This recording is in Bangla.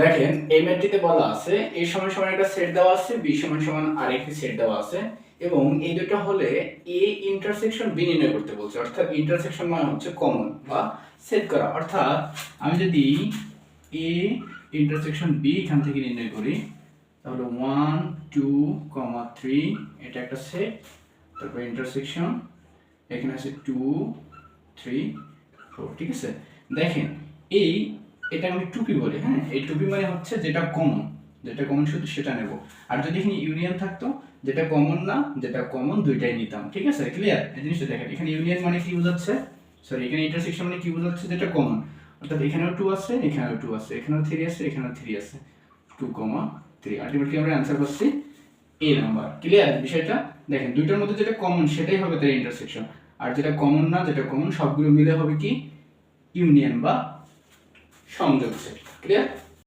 দেখেন, এই ম্যাটটিতে বলা আছে, এ সমান সমান একটা সেট দেওয়া আছে, বি সমান সমান আরেকটি সেট দেওয়া আছে, এবং এই দুটো হলে এ ইন্টারসেকশন বি নির্ণয় করতে বলছে, অর্থাৎ ইন্টারসেকশন মানে হচ্ছে কমন বা সেট করা। অর্থাৎ আমি যদি এ ইন্টারসেকশন বি এখান থেকে নির্ণয় করি, তাহলে ওয়ান টু কমা থ্রি এটা একটা সেট তারপর ইন্টারসেকশন এখানে আছে টু থ্রি ফোর ঠিক আছে? দেখেন, এই এটা আমি টুপি বলি হ্যাঁ? এই টুপি মানে হচ্ছে যেটা কমন যেটা কমন শুধু সেটা নেব। আর যদি এখানে ইউনিয়ন থাকতো, যেটা কমন না, যেটা কমন দুইটাই নিতাম, ঠিক আছে? ক্লিয়ার এই জিনিসটা দেখেন, এখানে ইউনিয়ন মানে কি বোঝাচ্ছে? সরি এখানে ইন্টারসেকশন মানে কি বোঝাচ্ছে? যেটা কমন অর্থাৎ এখানেও টু আছে, এখানেও টু আছে। এখানেও থ্রি আছে, এখানেও থ্রি আছে। টু কমা থ্রি আলটিমেটলি আমরা অ্যান্সার করছি এ নাম্বার ক্লিয়ার বিষয়টা? দেখেন, দুইটার মধ্যে যেটা কমন সেটাই হবে তার ইন্টারসেকশন আর যেটা কমন না, যেটা কমন সবগুলো মিলে হবে কি? ইউনিয়ন বা সংযোগ সেট ক্লিয়ার